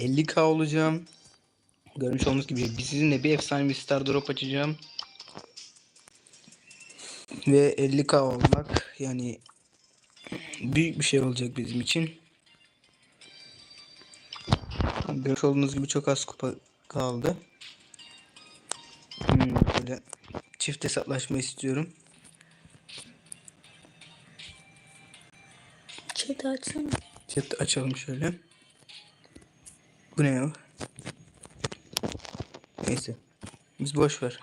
50k olacağım. Görmüş olduğunuz gibi sizinle bir efsane bir star drop açacağım. Ve 50k olmak yani büyük bir şey olacak bizim için. Görmüş olduğunuz gibi çok az kupa kaldı. Hmm, böyle çift hesaplaşma istiyorum. Chat'i açsana. Chat açalım şöyle. Bu ne ya? Neyse. Biz boş ver.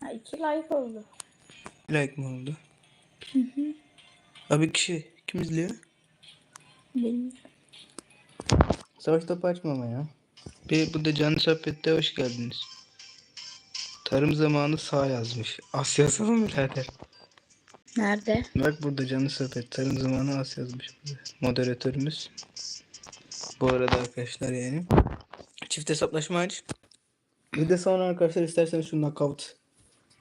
Ha, iki like oldu. Like mi oldu? Abi kişi kim izliyor? Benim. Savaş topu açma ama ya. Bir bu da canlı sohbette hoş geldiniz. Tarım zamanı sağ yazmış. Asya yazalım birader. Nerede? Bak burada canlı sohbet. Tarım zamanı As yazmış. burada. Moderatörümüz. Bu arada arkadaşlar yani. Çift hesaplaşma aç. Bir de sonra arkadaşlar isterseniz şu knockout.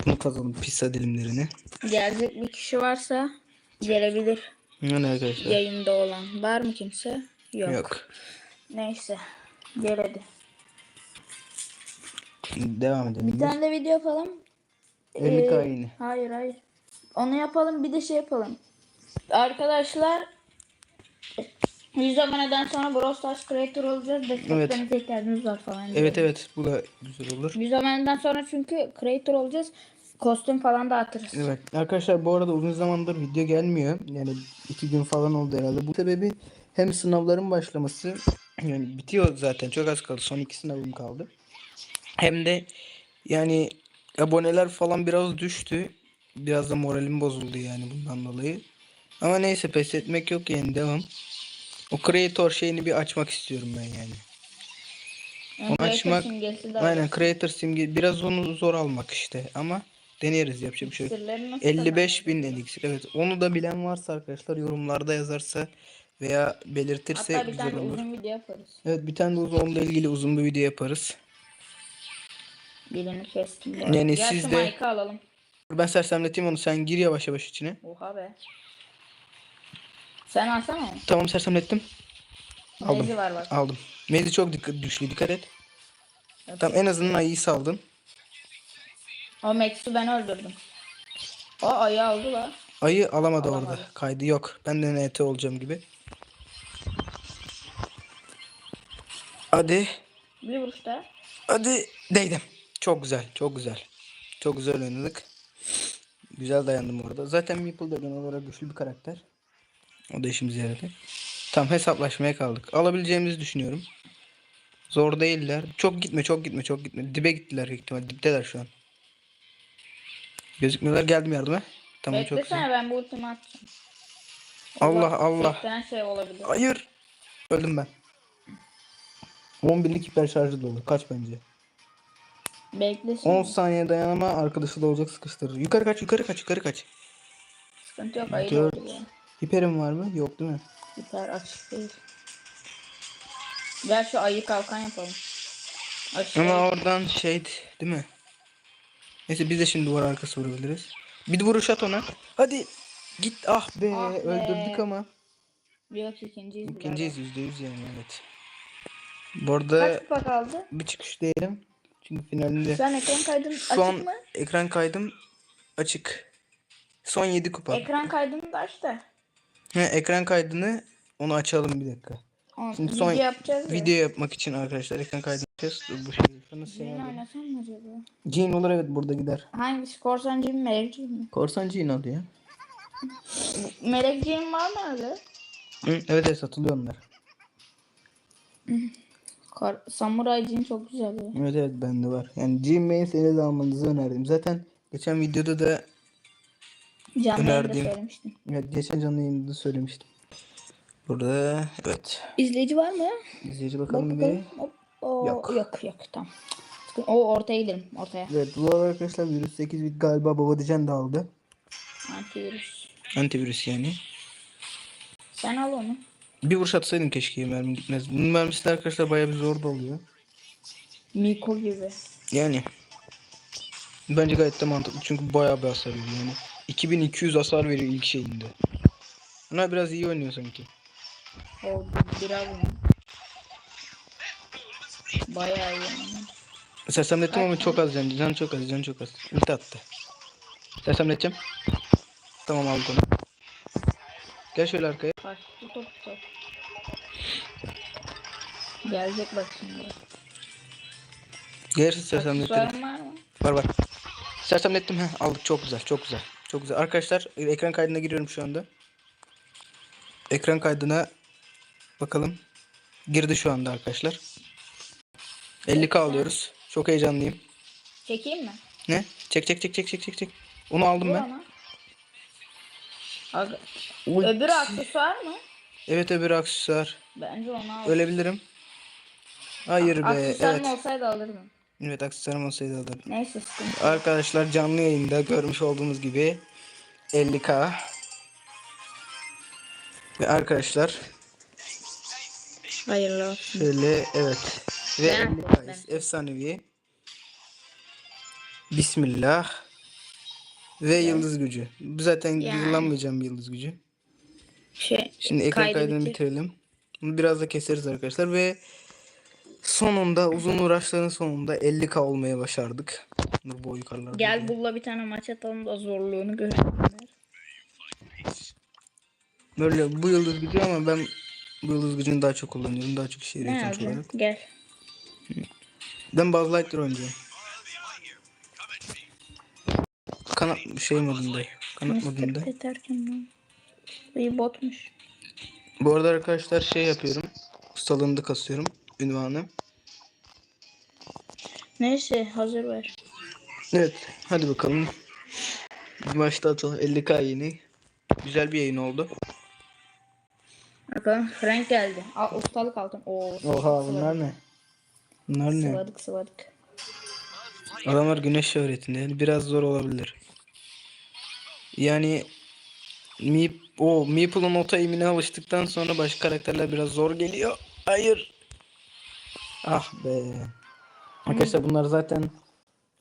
Bunu kazalım pizza dilimlerini. Gelecek bir kişi varsa gelebilir. Yani arkadaşlar. Yayında olan. Var mı kimse? Yok. Yok. Neyse. Gel hadi. Devam edelim. Bir tane de video yapalım. 50k Ee, yine. Hayır hayır. Onu yapalım bir de şey yapalım. Arkadaşlar 100 aboneden sonra Brawl Stars Creator olacağız. Desteklerinize ihtiyacımız var falan. Evet evet bu da güzel olur. 100 aboneden sonra çünkü Creator olacağız. Kostüm falan dağıtırız. Evet arkadaşlar bu arada uzun zamandır video gelmiyor. Yani iki gün falan oldu herhalde. Bu sebebi hem sınavların başlaması yani bitiyor zaten çok az kaldı. Son iki sınavım kaldı. Hem de yani aboneler falan biraz düştü. Biraz da moralim bozuldu yani bundan dolayı. Ama neyse pes etmek yok yani devam. O creator şeyini bir açmak istiyorum ben yani. Yani Onu açmak aynen creator simge biraz onu zor almak işte ama deneriz yapacak bir şey yok. Sırları nasıl 55 bin elixir. Evet onu da bilen varsa arkadaşlar yorumlarda yazarsa veya belirtirse Hatta bir güzel tane olur. uzun video yaparız. Evet bir tane de uzun onunla ilgili uzun bir video yaparız. Birini kestim. Yani. Gel siz de- mic'ı Ben sersemleteyim onu sen gir yavaş yavaş içine. Oha be. Sen alsana onu. Tamam sersemlettim. Aldım. Neydi var bak. Aldım. Mezi çok dikkat, güçlü dikkat et. Tamam en azından ayıyı saldın. O Max'i ben öldürdüm. O ayı aldı la. Ayı alamadı, Alamadı. orada. Kaydı yok. Ben de NT olacağım gibi. Hadi. Bir vuruşta. Hadi değdim. Çok güzel, çok güzel. Çok güzel oynadık. Güzel dayandım orada. Zaten Meeple da genel olarak güçlü bir karakter. O da işimize yaradı. Tam hesaplaşmaya kaldık. Alabileceğimizi düşünüyorum. Zor değiller. Çok gitme, çok gitme, çok gitme. Dibe gittiler büyük ihtimal. Dipteler şu an. Gözükmüyorlar. Geldim yardıma. Tamam çok güzel. Beklesene ben bu ultimi atacağım. Allah Allah. şey olabilir. Hayır. Öldüm ben. 11'lik hiper şarjı dolu. Kaç bence? Beklesin. 10 saniye dayanama arkadaşı da olacak sıkıştırır. Yukarı kaç, yukarı kaç, yukarı kaç. Sıkıntı yok ayı Dört. oldu ya. Hiperim var mı? Yok değil mi? Hiper açık değil. Gel şu ayı kalkan yapalım. Aşağı. Ama oradan şey değil mi? Neyse biz de şimdi duvar arkası vurabiliriz. Bir de vuruş at ona. Hadi. Git ah be. Ah be. Öldürdük ama. Yok ikinciyiz. İkinciyiz yüzde yüz yani evet. Bu arada Kaç kupa kaldı? bir çıkış değilim. Çünkü finalinde Şu an ekran kaydın şu an açık mı? ekran kaydım açık. Son 7 kupa. Ekran kaydını da aç da. He, ekran kaydını onu açalım bir dakika. Onu Şimdi video son yapacağız ya. Video yapmak için arkadaşlar ekran kaydı yapacağız. Dur, Bu şey şunu Yine silelim. oynasam mı acaba? Jean olur evet burada gider. Hangisi? Korsancı mı? Melekci mi? Korsan Jean adı ya. Melekciğim var mı öyle? Hı, evet evet satılıyor onlar. Kar Samuraycığım çok güzel ya. Evet evet bende var. Yani Jean Main seni de almanızı önerdim. Zaten geçen videoda da Canlı Önerdiğim- söylemiştim. evet, geçen canlı yayında söylemiştim. Burada evet. İzleyici var mı? İzleyici Bak bakalım bir. bakalım. Hop. Yok. yok. Yok tamam. O ortaya gidelim ortaya. Evet bu arada arkadaşlar virüs 8 bit galiba Babadıcan da aldı. Antivirüs. Antivirüs yani. Sen al onu. Bir vuruş atsaydım keşke mermi gitmez. Bunun mermisi de arkadaşlar bayağı bir zor da oluyor. Miko gibi. Yani bence gayet de mantıklı çünkü bayağı bir hasar veriyor yani. 2200 hasar veriyor ilk şeyinde. Buna biraz iyi oynuyor sanki. O biraz mı? Bayağı iyi. yani. Sersemlettim ama çok az can. Can çok az. Can çok az. Ulti attı. Sersemleteceğim. Tamam aldık onu. Gel şöyle arkaya. Bak bu top top. Gelecek bak şimdi. Gelirsin sersemlettim. Aksesuarın var? Var var. Sersemlettim. Heh, aldık. Çok güzel. Çok güzel. Çok güzel. Arkadaşlar ekran kaydına giriyorum şu anda. Ekran kaydına bakalım. Girdi şu anda arkadaşlar. 50k alıyoruz. Çok heyecanlıyım. Çekeyim mi? Ne? Çek çek çek çek çek çek çek. Onu aldım Bu ben. ama. Öbürü aksesuar mı? Evet öbür aksesuar. Bence onu al. Ölebilirim. Hayır be. Aksesuarım Evet. olsaydı alırdım. Evet aksesuarım olsaydı alırdım. Neyse sıkıntı. Arkadaşlar canlı yayında görmüş olduğunuz gibi 50k. Ve arkadaşlar Hayırlı olsun. şöyle evet. Ve Ben- 50k efsanevi. Bismillah. Ve yıldız gücü. Bu zaten Yani. kullanmayacağım bir yıldız gücü. Şey, Şimdi ekran kaydı kaydını bitir. bitirelim. Bunu biraz da keseriz arkadaşlar ve sonunda uzun uğraşların sonunda 50k olmaya başardık. Bu yukarılarda. Gel bulla bir tane maç atalım da zorluğunu gör. Böyle bu yıldız gücü ama ben bu yıldız gücünü daha çok kullanıyorum. Daha çok sonuç alacaksın? olarak. Gel. Ben Buzz Lightyear oynayacağım. Kanat şey modunda. Kanat modunda. Peterkin İyi botmuş. Bu arada arkadaşlar şey yapıyorum. Ustalığını da kasıyorum. Ünvanı. Neyse hazır ver. Evet. Hadi bakalım. Bir maçta atalım. 50k yeni. Güzel bir yayın oldu. Bakalım Frank geldi. Al, ustalık altın. Oo, Oha bunlar ne? Bunlar ne? Sıvadık sıvadık. Adamlar güneş şöhretinde. Yani biraz zor olabilir. Yani Meep, o Meeple'ın ota emine alıştıktan sonra başka karakterler biraz zor geliyor. Hayır. Ah be. Arkadaşlar bunlar zaten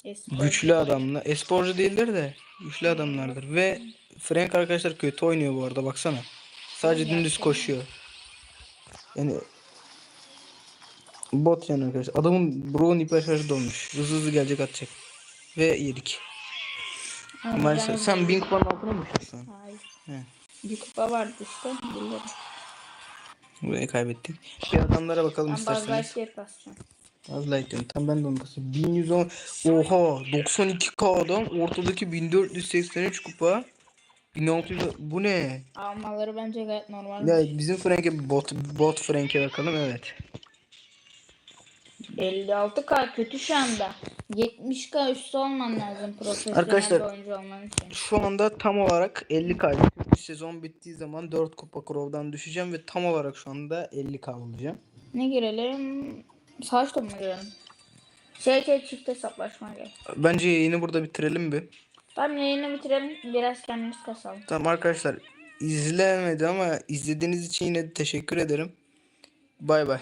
Espor. güçlü adamlar. Esporcu değildir de güçlü adamlardır. Ve Frank arkadaşlar kötü oynuyor bu arada baksana. Sadece dümdüz koşuyor. Yani bot yani arkadaşlar. Adamın Brown hiper şarjı dolmuş. Hızlı hızlı gelecek atacak. Ve yedik. Ama Maalesef. Sen bin kupanın altına mı düştün? Hayır. He. Bir kupa vardı işte. Bilirim. Burayı kaybettik. Bir adamlara bakalım Ben isterseniz. şey basacağım. Az. Tam ben de onu basıyorum. 1110. Oha 92k adam. Ortadaki 1483 kupa. 1600 bu ne? Almaları bence gayet normal. Ya bizim Frank'e bot bot Frank'e bakalım evet. 56k kötü şu anda. 70k üstü olman lazım profesyonel Arkadaşlar- oyuncu olman için. Şu anda tam olarak 50k. Sezon bittiği zaman 4 kupa Crow'dan düşeceğim ve tam olarak şu anda 50k olacağım. Ne girelim? Savaş topu mu girelim? Şey şey çift hesaplaşma gel. Bence yayını burada bitirelim bir. Tamam yayını bitirelim. Biraz kendimiz kasalım. Tamam arkadaşlar izlemedi ama izlediğiniz için yine teşekkür ederim. Bay bay.